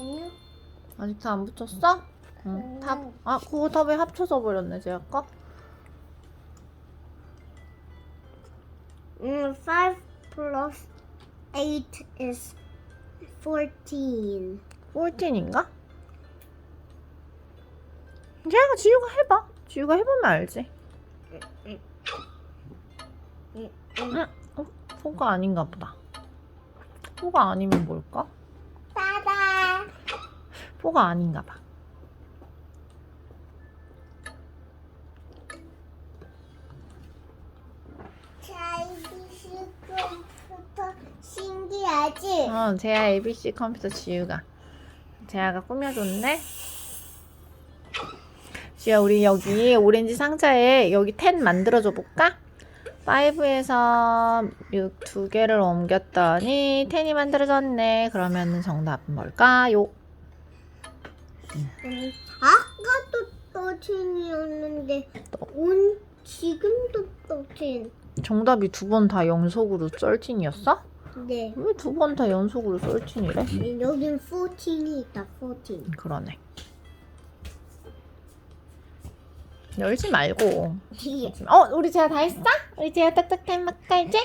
아니요. 아직 다 안 붙였어? 응. 탑. 아, 그거 탑에 합쳐져 버렸네, 제 아까. 음, 5 plus 8 is 14. 14인가? 제가 지우가 해봐. 지우가 해보면 알지. 응. 어, 4가 아닌가 보다. 4가 아니면 뭘까? 4가 아닌가 봐. 신기하지? 어, 제아 ABC 컴퓨터 지우가. 제아가 꾸며줬네. 지우야, 우리 여기 오렌지 상자에 여기 10 만들어줘 볼까? 5에서 6 두 개를 옮겼더니 10이 만들어졌네. 그러면 정답은 뭘까요? 음, 아까도 13이었는데 온 지금도 13. 정답이 두 번 다 연속으로 썰틴이었어? 네. 왜 두 번 다 연속으로 썰틴이래? 여긴 14이 있다. 14. 그러네. 열지 말고. 뒤에. 어, 우리 제아 다 했어? 우리 제아 딱딱 타임 할까 이제?